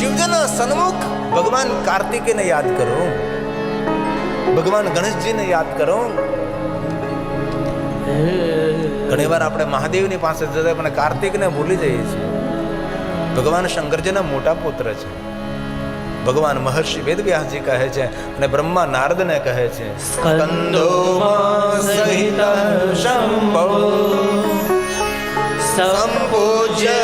શિવજીના સન્મુખ ભગવાન કાર્તિકેયને યાદ કરો. ભગવાન ગણેશજીને યાદ કરો. ઘણી વાર આપણે મહાદેવની પાસે જતા પણ કાર્તિકને ભૂલી જઈએ છીએ. ભગવાન શંકરજીના મોટા પુત્ર છે. ભગવાન મહર્ષિ વેદવ્યાસજી કહે છે અને બ્રહ્મા નારદને કહે છે, સ્કંદો સહિત શંભો, સંપૂજ્ય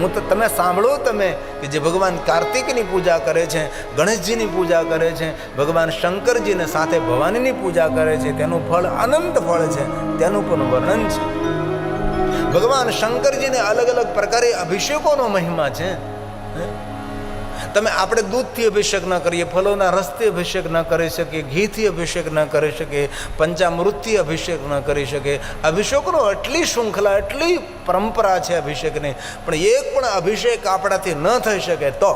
હું તો તમે સાંભળો તમે કે જે ભગવાન કાર્તિકની પૂજા કરે છે, ગણેશજીની પૂજા કરે છે, ભગવાન શંકરજીને સાથે ભવાનીની પૂજા કરે છે, તેનું ફળ અનંત ફળ છે, તેનું પણ વર્ણન છે. ભગવાન શંકરજીને અલગ અલગ પ્રકારે અભિષેકોનો મહિમા છે. તમે આપણે દૂધથી અભિષેક ન કરીએ, ફલોના રસથી અભિષેક ન કરી શકીએ, ઘીથી અભિષેક ન કરી શકીએ, પંચામૃતથી અભિષેક ન કરી શકીએ. અભિષેકનો એટલી શૃંખલા એટલી પરંપરા છે અભિષેકની, પણ એક પણ અભિષેક આપણાથી ન થઈ શકે તો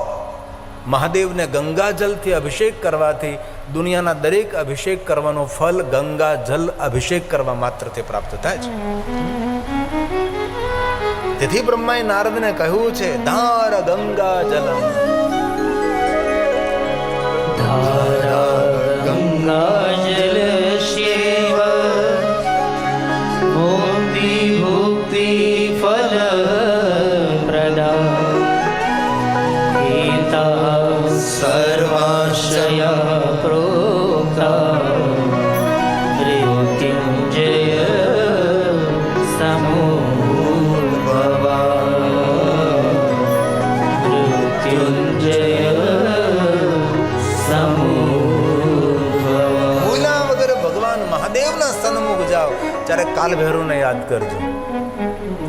મહાદેવને ગંગાજલથી અભિષેક કરવાથી દુનિયાના દરેક અભિષેક કરવાનો ફલ ગંગા જલ અભિષેક કરવા માત્રથી પ્રાપ્ત થાય છે. તેથી બ્રહ્માએ નારદને કહ્યું છે, ધાર ગંગા જલમ गङ्गाजलस्यैव मुक्तिभुक्तिफलप्रदा કાલભૈરવને યાદ કરજો.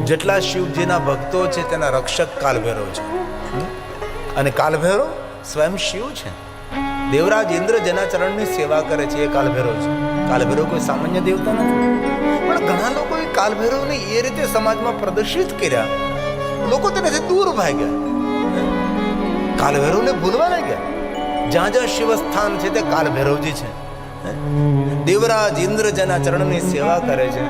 જેટલા શિવજીના ભક્તો છે, તેના રક્ષક કાલભૈરવ છે. અને કાલભૈરવ સ્વયં શિવ છે. દેવરાજ ઇન્દ્ર જેના ચરણની સેવા કરે છે, એ કાલભૈરવ છે. કાલભૈરવ કોઈ સામાન્ય દેવતા નથી. પણ ઘણા લોકોએ કાલભૈરવને એ રીતે સમાજમાં પ્રદર્શિત કર્યા. લોકો તેનાથી દૂર ભાગ્યા કાલભૈરવને ભૂલવા લાગ્યા. જ્યાં જ્યાં શિવસ્થાન છે તે કાલભૈરવજી છે. દેવરાજ ઇન્દ્ર જેના ચરણની સેવા કરે છે.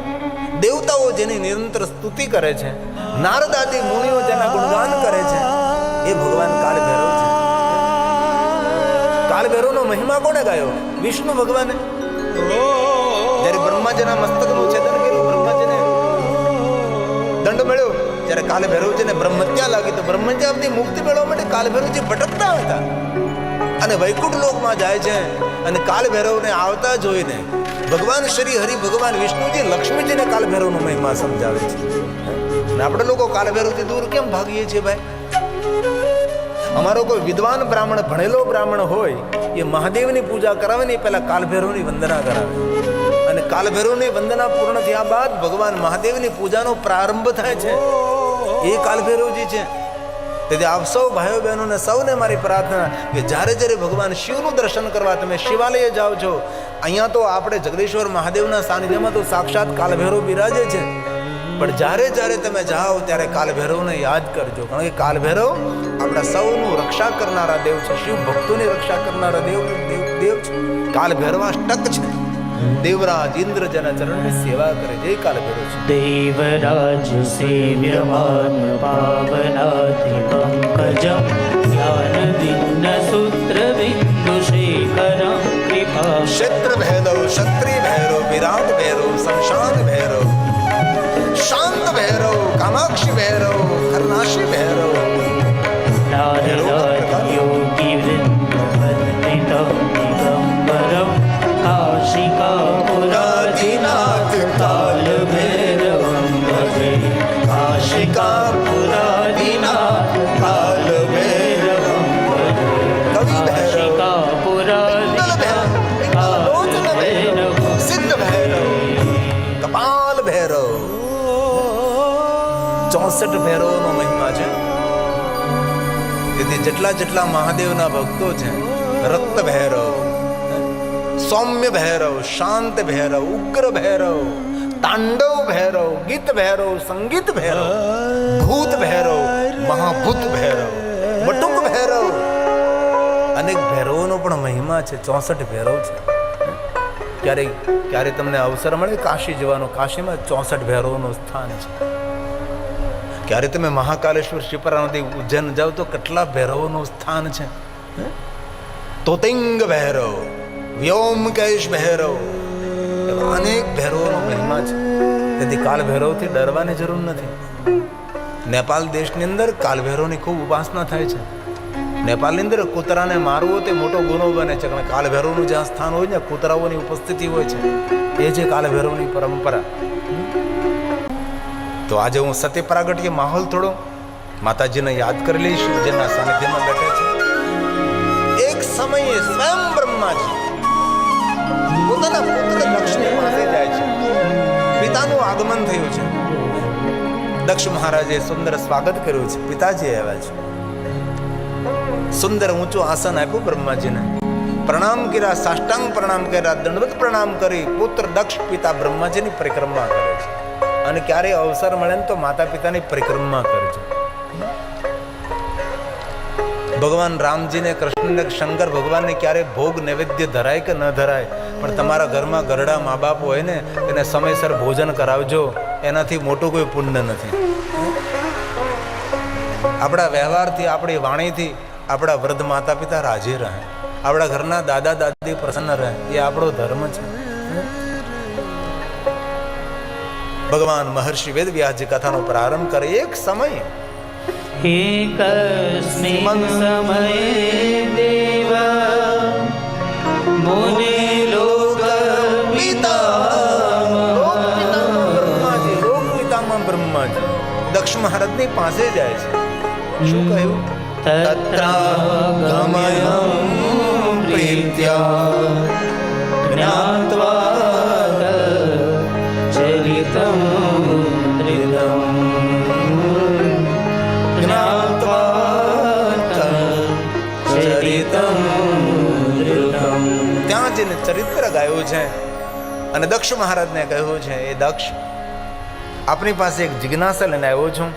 દેવતાઓ જેની નિરંતર સ્તુતિ કરે છે. નારદ મુનિઓ જેના ગુણગાન કરે છે. એ ભગવાન કાલભૈરવ છે. કાલભૈરવનો મહિમા કોણે ગાયો? વિષ્ણુ ભગવાને? જ્યારે બ્રહ્માજીના મસ્તકનું છેદન કર્યું, બ્રહ્માજીને દંડ મળ્યો. જ્યારે કાલ ભૈરવજીને બ્રહ્મત્યા લાગી, તો બ્રહ્મત્યાથી મુક્તિ મેળવવા માટે કાલ ભૈરવજી ભટકતા હતા. અને વૈકુંઠ લોકમાં જાય છે. અને કાલ ભૈરવને આવતા જોઈને ભગવાન શ્રી હરિ, ભગવાન વિષ્ણુજી, લક્ષ્મીજીને કાલ ભૈરવનો મહિમા સમજાવે છે. અને આપણે લોકો કાલ ભૈરવથી દૂર કેમ ભાગીએ છીએ ભાઈ? અમારો કોઈ વિદ્વાન બ્રાહ્મણ, ભણેલો બ્રાહ્મણ હોય, એ મહાદેવની પૂજા કરાવે ને એ પહેલાં કાલભૈરવની વંદના કરાવે. અને કાલભૈરવની વંદના પૂર્ણ થયા બાદ ભગવાન મહાદેવની પૂજાનો પ્રારંભ થાય છે. એ કાલભૈરવજી છે. તેથી આપ સૌ ભાઈઓ બહેનોને સૌને મારી પ્રાર્થના કે જ્યારે જ્યારે ભગવાન શિવનું દર્શન કરવા તમે શિવાલય જાઓ છો, અહીંયા તો આપણે જગદીશ્વર મહાદેવના સાનિધ્યમાં તો સાક્ષાત કાલભૈરવ બિરાજે છે. પણ જ્યારે જ્યારે તમે જાઓ ત્યારે કાલભૈરવને યાદ કરજો, કારણ કે કાલભૈરવ આપણા સૌનું રક્ષા કરનારા દેવ છે, શિવ ભક્તોની રક્ષા કરનારા દેવ દેવ દેવ છે. કાલભૈરવાષ્ટક છે. દેવરાજ ઇન્દ્રજના ચરણની સેવા કરે. જય કાલ ભેરો છે. દેવરાજ સેવ્યમાન પાવનાથી પંકજમ જ્ઞાન દિન ચોસઠ ભૈરવનો મહિમા છે. તેથી જેટલા જેટલા મહાદેવના ભક્તો છે રક્ત ભૈરવ, સૌમ્ય ભૈરવ, શાંત ભૈરવ, ઉગ્ર ભૈરવ, તાંડવ ભૈરવ, ગીત ભૈરવ, સંગીત ભૈરવ, ભૂત ભૈરવ, મહાભૂત ભૈરવ વટુક ભૈરવ, અનેક ભૈરવોનો પણ મહિમા છે, ચોસઠ ભૈરવ છે. ક્યારેક ક્યારે તમને અવસર મળે? કાશી જવાનો કાશીમાં ચોસઠ ભૈરવનું સ્થાન છે. ક્યારે તમે મહાકાલેશ્વર શિપરાનદી ઉજ્જૈન જાઓ તો કેટલા ભૈરવોનું સ્થાન છે? તોતિંગ ભૈરવ વ્યોમકેશ ભૈરવ. અનેક ભૈરવોનો મહિમા છે. તેથી કાલ ભૈરવથી ડરવાની જરૂર નથી. નેપાલ દેશની અંદર કાલ ભૈરવની ખૂબ ઉપાસના થાય છે. નેપાલની અંદર કૂતરાને મારવો તે મોટો ગુનો બને છે. કારણ કાલ ભૈરવનું જ્યાં સ્થાન હોય ને, કૂતરાઓની ઉપસ્થિતિ હોય છે. એ છે કાલ ભૈરવની પરંપરા. તો આજે હું સત્ય પ્રાગટ્ય માહોલ થોડો માતાજીને યાદ કરી લઈશું જેના સાનિધ્યમાં બેઠા છે. એક સમયે સ્વયં બ્રહ્માજી પોતાના પુત્ર લક્ષ્મી પાસે જાય છે. પિતાનું આગમન થયું છે. દક્ષ મહારાજે સુંદર સ્વાગત કર્યું છે. પિતાજી આવ્યા છે. સુંદર ઊંચું આસન આપ્યું બ્રહ્માજીને. પ્રણામ કર્યા, સાષ્ટાંગ પ્રણામ કર્યા, દંડવત પ્રણામ કરી પુત્ર દક્ષ પિતા બ્રહ્માજીની પરિક્રમા કરે છે. અને ક્યારે અવસર મળે ને તો માતા પિતાની પરિક્રમા કરજો. ભગવાન રામજીને, કૃષ્ણને, શંકર ભગવાનને ક્યારે ભોગ નૈવેદ્ય ધરાય કે ન ધરાય, પણ તમારા ઘરમાં ગરડા મા બાપ હોય ને એને સમયસર ભોજન કરાવજો. એનાથી મોટું કોઈ પુણ્ય નથી. આપણા વ્યવહારથી, આપણી વાણીથી, આપણા વૃદ્ધ માતા પિતા રાજી રહે. આપણા ઘરના દાદા દાદી પ્રસન્ન રહે. એ આપણો ધર્મ છે. ભગવાન મહર્ષિ વેદ વેદવ્યાસજી કથાનો પ્રારંભ કરે એક સમય. એકસ્મિન સમયે દેવ મુનિ લોક પિતામહ. બ્રહ્માજી પાસે જાય છે. શું કહ્યું? તત્રા પ્રીત્યા. જ્ઞાત્વા ત્યાં જેને ચરિત્ર ગાયું છે, અને દક્ષ મહારાજને કહ્યું છે, એ દક્ષ, આપની પાસે એક જિજ્ઞાસા લઈને આવ્યો છું.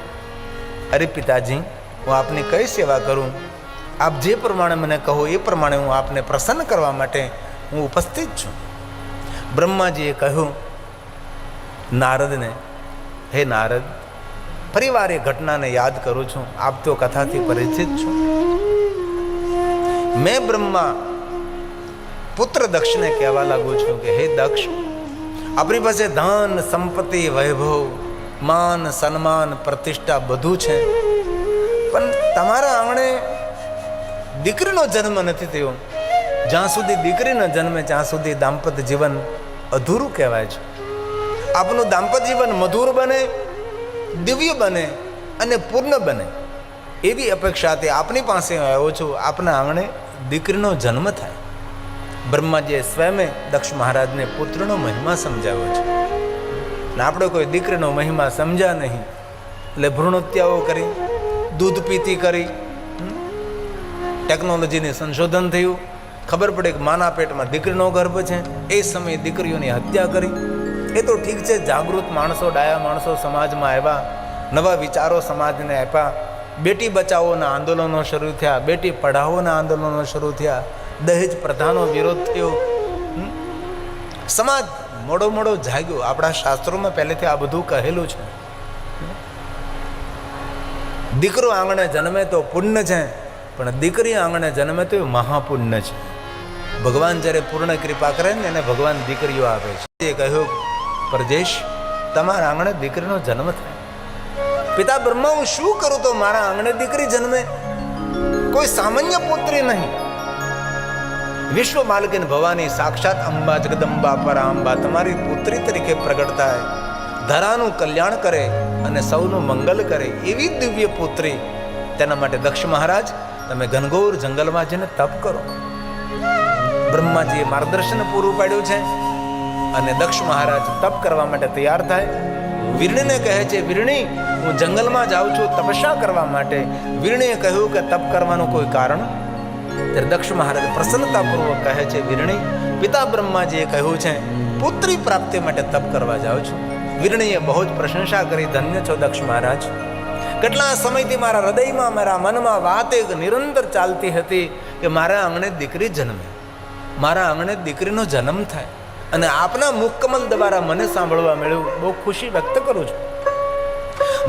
અરે પિતાજી, હું આપની કઈ સેવા કરું? આપ જે પ્રમાણે મને કહો, એ પ્રમાણે હું આપને પ્રસન્ન કરવા માટે હું ઉપસ્થિત છું. બ્રહ્માજીએ કહ્યું, નારદને, હે નારદ ફરીવાર એ ઘટનાને યાદ કરું છું. આપ તો કથાથી પરિચિત છું. મેં બ્રહ્મા પુત્ર દક્ષને કહેવા લાગુ છું કે, હે દક્ષ, આપણી પાસે ધન, સંપત્તિ, વૈભવ, માન, સન્માન, પ્રતિષ્ઠા બધું છે. પણ તમારા આંગણે દીકરીનો જન્મ નથી થયો. જ્યાં સુધી દીકરીનો જન્મે, ત્યાં સુધી દાંપત્ય જીવન અધૂરું કહેવાય છે. આપનું દાંપત્ય જીવન મધુર બને, દિવ્ય બને અને પૂર્ણ બને. એવી અપેક્ષાથી આપની પાસે આવ્યો છું, આપના આંગણે દીકરીનો જન્મ થાય. બ્રહ્માજીએ સ્વયં દક્ષ મહારાજને પુત્રનો મહિમા સમજાવ્યો છે. ને આપણે કોઈ દીકરીનો મહિમા સમજ્યા નહીં. એટલે ભ્રૂણત્યાઓ કરી, દૂધ પીતી કરી? ટેકનોલોજીને સંશોધન થયું. ખબર પડે કે માના પેટમાં દીકરીનો ગર્ભ છે. એ સમયે દીકરીઓની હત્યા કરી. એ તો ઠીક છે, જાગૃત માણસો, ડાયા માણસો સમાજમાં આવ્યા, નવા વિચારો સમાજને આપ્યા. બેટી બચાવોના આંદોલનો શરૂ થયા, બેટી પઢાઓના આંદોલનો શરૂ થયા, દહેજ પ્રથાનો વિરોધ થયો. સમાજ મોડો મોડો જાગ્યો. આપણા શાસ્ત્રોમાં પહેલેથી આ બધું કહેલું છે. દીકરો આંગણે જન્મે તો પુણ્ય છે, પણ દીકરી આંગણે જન્મે તો મહાપુણ્ય છે. ભગવાન જ્યારે પૂર્ણ કૃપા કરે ને એને ભગવાન દીકરીઓ આપે છે. એ કહ્યું પ્રજેશ તમારા આંગણે દીકરીનો જન્મ થાય. પિતા બ્રહ્મા હું શું કરું તો મારા આંગણે દીકરી જન્મે? કોઈ સામાન્ય પુત્રી નહીં. વિશ્વ માલકીન ભવાની સાક્ષાત અંબા જગદંબા પરાંબા તમારી પુત્રી તરીકે પ્રગટ થાય ધરાનું કલ્યાણ કરે અને સૌનું મંગલ કરે એવી દિવ્ય પુત્રી. તેના માટે દક્ષ મહારાજ, તમે ઘનઘોર જંગલમાં જઈને તપ કરો. બ્રહ્માજીએ માર્ગદર્શન પૂરું પાડ્યું છે અને દક્ષ મહારાજ તપ કરવા માટે તૈયાર થાય. વીરણીને કહે છે, વીરણી, હું જંગલમાં જાઉં છું તપસ્યા કરવા માટે. વીરણીએ કહ્યું કે તપ કરવાનું કોઈ કારણ? ત્યારે દક્ષ મહારાજ પ્રસન્નતાપૂર્વક કહે છે, વીરણી, પિતા બ્રહ્માજીએ કહ્યું છે, પુત્રી પ્રાપ્તિ માટે તપ કરવા જાઉં છું. વિરણીએ બહુ જ પ્રશંસા કરી, ધન્ય છો દક્ષ મહારાજ. કેટલા સમયથી મારા હૃદયમાં, મારા મનમાં વાત એક નિરંતર ચાલતી હતી કે મારા આંગણે દીકરી જન્મે. મારા આંગણે દીકરીનો જન્મ થાય. અને આપના મુક્કમલ દ્વારા મને સાંભળવા મળ્યું. બહુ ખુશી વ્યક્ત કરું છું.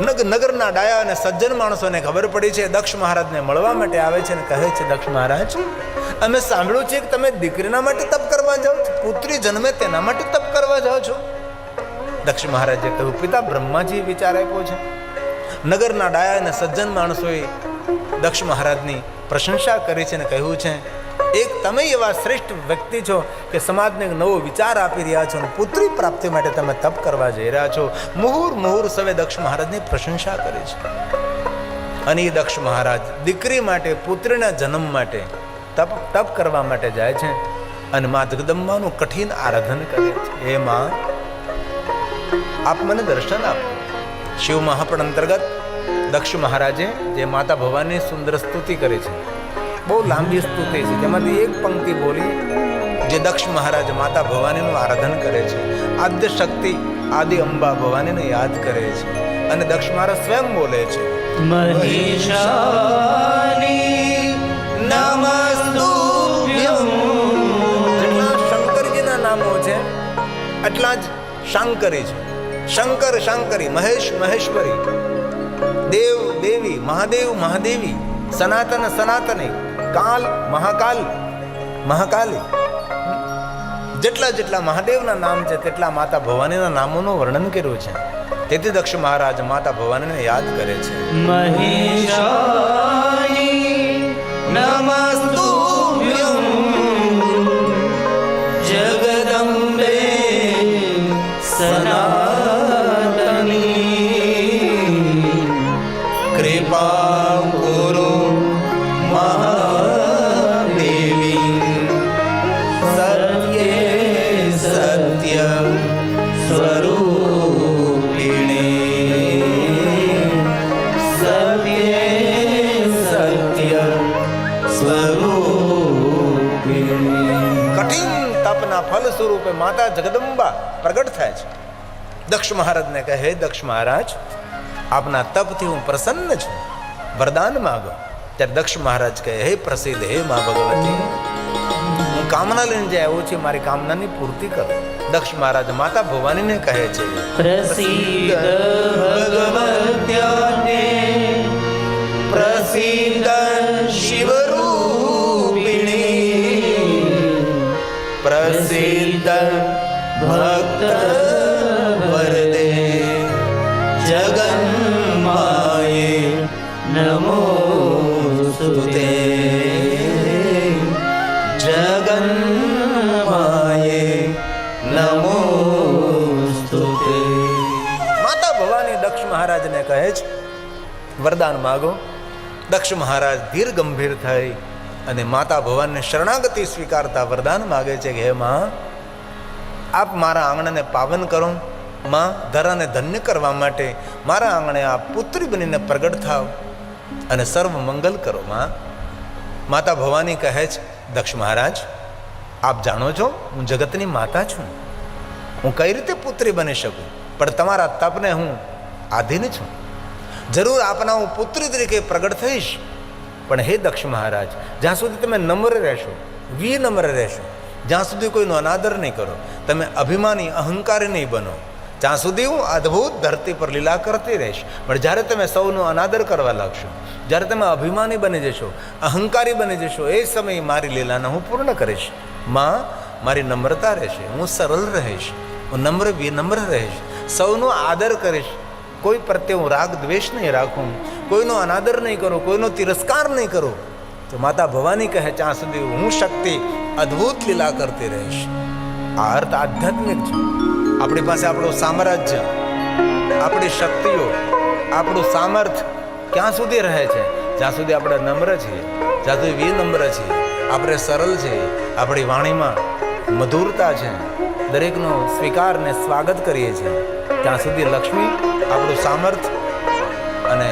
નગ નગરના ડાયા અને સજ્જન માણસોને ખબર પડી છે, દક્ષ મહારાજને મળવા માટે આવે છે અને કહે છે, દક્ષ મહારાજ, અમે સાંભળ્યું છે કે તમે દીકરીના માટે તપ કરવા જાઓ છો, પુત્રી જન્મે તેના માટે તપ કરવા જાઓ છો. દક્ષ મહારાજે કહ્યું, પિતા બ્રહ્માજી વિચાર આપ્યો છે. નગરના ડાયા અને સજ્જન માણસોએ દક્ષ મહારાજની પ્રશંસા કરી છે અને કહ્યું છે એક તમે એવા શ્રેષ્ઠ વ્યક્તિ છો કે સમાજને નવો વિચાર આપી રહ્યા છો અને પુત્રી પ્રાપ્તિ માટે તમે તપ કરવા જઈ રહ્યા છો. મુહુર મુહુર સવે દક્ષ મહારાજની પ્રશંસા કરી છે. અને એ દક્ષ મહારાજ દીકરી માટે, પુત્રીના જન્મ માટે તપ તપ કરવા માટે જાય છે અને મા જગદંબાનું કઠિન આરાધન કરે છે. એ માં, આપ મને દર્શન આપો. શિવ મહાપણ અંતર્ગત દક્ષ મહારાજે જે માતા ભવાની સુંદર સ્તુતિ કરી છે બહુ લાંબી સ્તુતિ છે. જેમાંથી એક પંક્તિ બોલી, જે દક્ષ મહારાજ માતા ભવાનીનું આરાધન કરે છે, આદ્ય શક્તિ આદિ અંબા ભવાનીને યાદ કરે છે અને દક્ષ મહારાજ સ્વયં બોલે છે જેટલા શંકરજીના નામો છે, એટલા જ શાંકરી છે. શંકર, શાંકરી, મહેશ, મહેશ્વરી. દેવ, દેવી, મહાદેવ, મહાદેવી, સનાતન, સનાતની કાલ, મહાકાલ, મહાકાલી. જેટલા જેટલા મહાદેવના નામ છે, તેટલા માતા ભવાનીના નામોનું વર્ણન કર્યું છે. તેથી દક્ષ મહારાજ માતા ભવાનીને યાદ કરે છે. નમસ્તુભ્યમ જગદંબે સનાતની. કૃપા સ્વરૂપે માતા જગદંબા પ્રગટ થાય છે. દક્ષ મહારાજને કહે દક્ષ મહારાજ, આપના તપથી હું પ્રસન્ન છું. વરદાન માગો. ત્યારે દક્ષ મહારાજ કહે, હે પ્રસિદ્ધ, હે મા ભગવતી, હું કામના લઈને જે આવ્યો છું મારી કામનાની પૂર્તિ કરો. દક્ષ મહારાજ માતા ભવાનીને કહે છે, પ્રસિદ્ધ ભગવત્યાને, પ્રસિદ્ધ મહારાજને કહે છે, વરદાન માગો. દક્ષ મહારાજ ધીર ગંભીર થઈ અને માતા ભવાનને શરણાગતિ સ્વીકારતા વરદાન માગે છે કે, હે માં, આપ મારા આંગણાને પાવન કરો. માં ધરાને ધન્ય કરવા માટે મારા આંગણે આ પુત્રી બનીને પ્રગટ થાવ અને સર્વ મંગલ કરો, માં. માતા ભવાની કહે છે, દક્ષ મહારાજ, આપ જાણો છો, હું જગતની માતા છું. હું કઈ રીતે પુત્રી બની શકું? પણ તમારા તપને હું આધીન છું. જરૂર આપના હું પુત્રી તરીકે પ્રગટ થઈશ. પણ હે દક્ષ મહારાજ, જ્યાં સુધી તમે નમ્ર રહેશો, વિનમ્ર રહેશો, જ્યાં સુધી કોઈનો અનાદર નહીં કરો, તમે અભિમાની, અહંકારી નહીં બનો. ત્યાં સુધી હું અદ્ભુત ધરતી પર લીલા કરતી રહીશ. પણ જ્યારે તમે સૌનો અનાદર કરવા લાગશો, જ્યારે તમે અભિમાની બની જશો, અહંકારી બની જશો, એ સમયે મારી લીલાને હું પૂર્ણ કરીશ. માં, મારી નમ્રતા રહેશે, હું સરળ રહીશ, હું નમ્ર, વિનમ્ર રહીશ, સૌનો આદર કરીશ. કોઈ પ્રત્યે હું રાગ, દ્વેષ નહીં રાખું. કોઈનો અનાદર નહીં કરું, કોઈનો તિરસ્કાર નહીં કરું. તો માતા ભવાની કહે, ત્યાં સુધી હું શક્તિ, અદ્ભુત લીલા કરતી રહીશ. આ અર્થ આધ્યાત્મિક છે. આપણી પાસે આપણું સામ્રાજ્ય, આપણી શક્તિઓ, આપણું સામર્થ્ય ક્યાં સુધી રહે છે? જ્યાં સુધી આપણે નમ્ર છીએ, જ્યાં સુધી વિનમ્ર છીએ, આપણે સરળ છીએ, આપણી વાણીમાં મધુરતા છે, દરેકનો સ્વીકાર ને સ્વાગત કરીએ છીએ. ત્યાં સુધી લક્ષ્મી આપણું સામર્થ્ય અને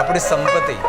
આપણી સંપત્તિ.